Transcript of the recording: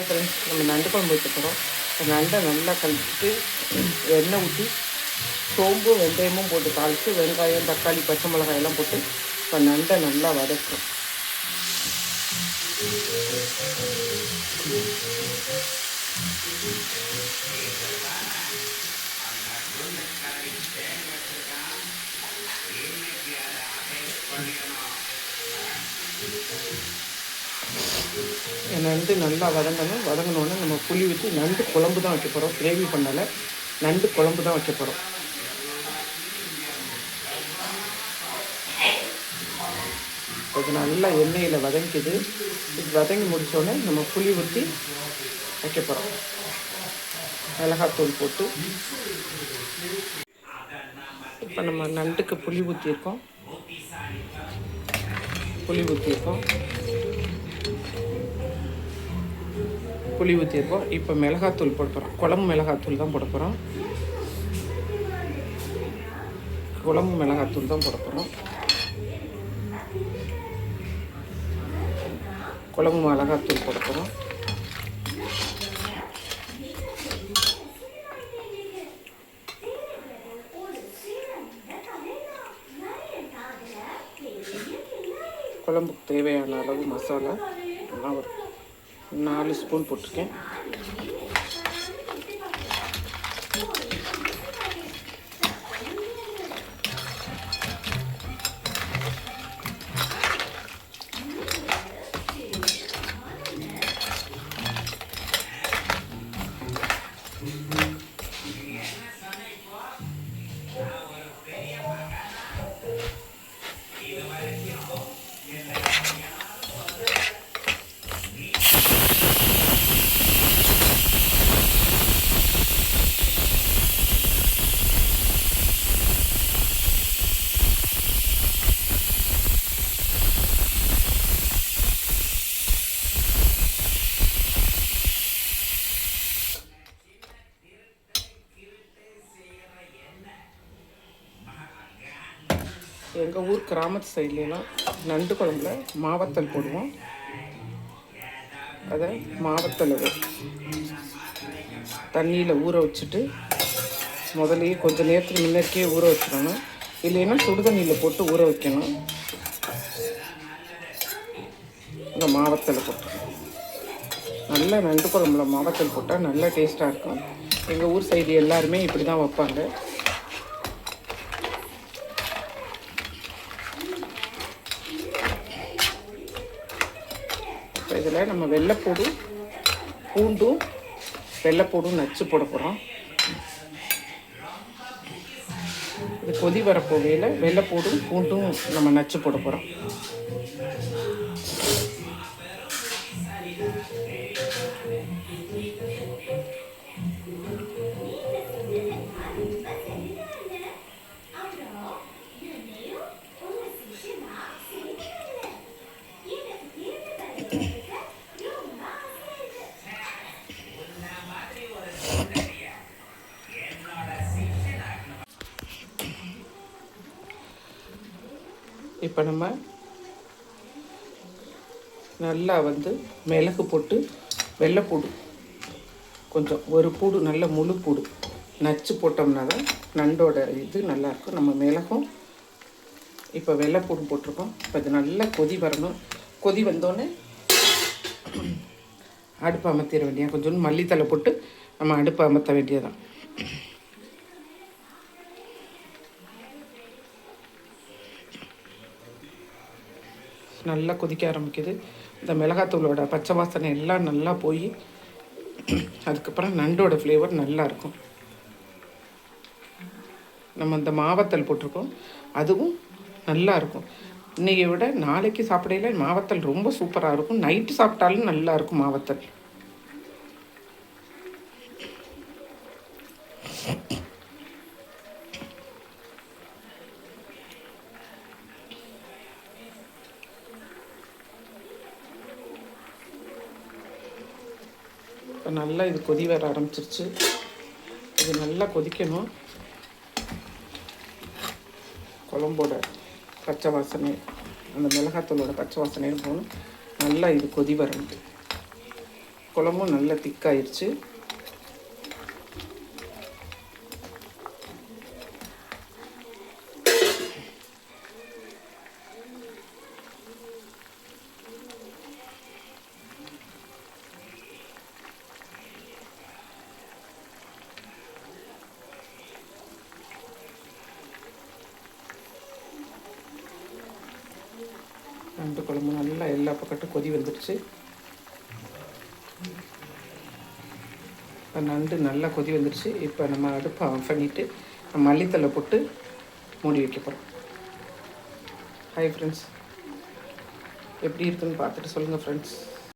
Hi friends நம்ம நண்டு குழம்பு வச்சுக்கிறோம் போகிறோம் நண்டை நல்லா கழிச்சிட்டு எண்ணெய் ஊற்றி சோம்பும் வெந்தயமும் போட்டு தாளித்து வெங்காயம் தக்காளி பச்சை மிளகாய் எல்லாம் போட்டு இப்போ நண்டை நல்லா வதக்கும் நண்டு நல்லா வதங்கணும். வதங்கினோடனே நம்ம புளி ஊற்றி நண்டு குழம்பு தான் வைக்க போகிறோம் கிரேவி பண்ணலை. நண்டு குழம்பு தான் வைக்க போகிறோம் அது நல்லா எண்ணெயில் வதங்கிது இது வதங்கி முடித்தோடனே நம்ம புளி ஊற்றி வைக்க போகிறோம் மிளகாத்தூள் போட்டு. இப்போ நம்ம நண்டுக்கு புளி ஊற்றியிருக்கோம் புளி ஊற்றியிருக்கோம் புளி ஊற்றிருக்கோம் இப்போ மிளகாத்தூள் போட போகிறோம் குழம்பு மிளகாத்தூள் தான் போட போகிறோம் குழம்பு மிளகாத்தூள் தான் போட போகிறோம் குழம்பு மிளகாத்தூள் போட போகிறோம் குழம்புக்கு தேவையான அளவு மசாலா நல்லா ஒரு நாலு ஸ்பூன் போட்டிருக்கேன். எங்கள் ஊர் கிராமத்து சைட்லாம் நண்டு குழம்புல மாவத்தல் போடுவோம். அதை மாவத்தல் தண்ணியில் ஊற வச்சுட்டு முதலையே கொஞ்சம் நேரத்துக்கு முன்னாடியே ஊற வச்சிடணும். இல்லைன்னா சுடு தண்ணியில் போட்டு ஊற வைக்கணும். இந்த மாவத்தலை போட்டு. நல்ல நண்டு குழம்புல மாவத்தல் போட்டால் நல்லா டேஸ்ட்டாக இருக்கும். எங்கள் ஊர் சைடு எல்லாருமே இப்படி தான் வைப்பாங்க. இதில் நம்ம வெள்ளைப்பூடும் பூண்டும் வெள்ளைப்பூடும் நச்சு போட போகிறோம். இது கொதி வரப்போகையில் வெள்ளைப்பூடும் பூண்டும் நம்ம நச்சு போட போகிறோம். இப்போ நம்ம நல்லா வந்து மிளகு போட்டு வெள்ளைப்பூடு கொஞ்சம் ஒரு பூடு நல்ல முழு பூடு நச்சு போட்டோம்னா தான் நண்டோட இது நல்லாயிருக்கும். நம்ம மிளகும் இப்போ வெள்ளைப்பூடு போட்டிருக்கோம். இப்போ இது நல்லா கொதி வரணும். கொதி வந்தோடனே அடுப்பு அமர்த்திட வேண்டியது. கொஞ்சோண்டு மல்லித்தலை போட்டு நம்ம அடுப்பு அமர்த்த வேண்டியதான் நல்லா கொதிக்க ஆரம்பிக்குது. இந்த மிளகாத்தூளோட பச்சை வாசனை எல்லாம் நல்லா போய் அதுக்கப்புறம் நண்டோட ஃப்ளேவர் நல்லாயிருக்கும் நம்ம இந்த மாவத்தல் போட்டிருக்கோம். அதுவும் நல்லாயிருக்கும் இன்றைக்கி விட நாளைக்கு சாப்பிடையில மாவத்தல் ரொம்ப சூப்பராக இருக்கும். நைட்டு சாப்பிட்டாலும் நல்லாயிருக்கும் மாவத்தல். இப்போ நல்லா இது கொதி வர ஆரம்பிச்சிருச்சு. இது நல்லா கொதிக்கணும். குழம்போட பச்சை வாசனை அந்த மிளகாத்தூளோட பச்சை வாசனையும் போகணும் நல்லா இது கொதி வரணும். குழம்பும் நல்லா திக்காயிருச்சு நண்டு குழம்பு நல்லா எல்லா பக்கட்டும் கொதி வந்துடுச்சு. இப்போ நண்டு நல்லா கொதி வந்துடுச்சு. இப்போ நம்ம அடுப்பை ஆஃப் பண்ணிவிட்டு மல்லித்தலை போட்டு மூடி வைக்க போகிறோம் ஹாய் ஃப்ரெண்ட்ஸ் எப்படி இருக்குதுன்னு பார்த்துட்டு சொல்லுங்கள் ஃப்ரெண்ட்ஸ்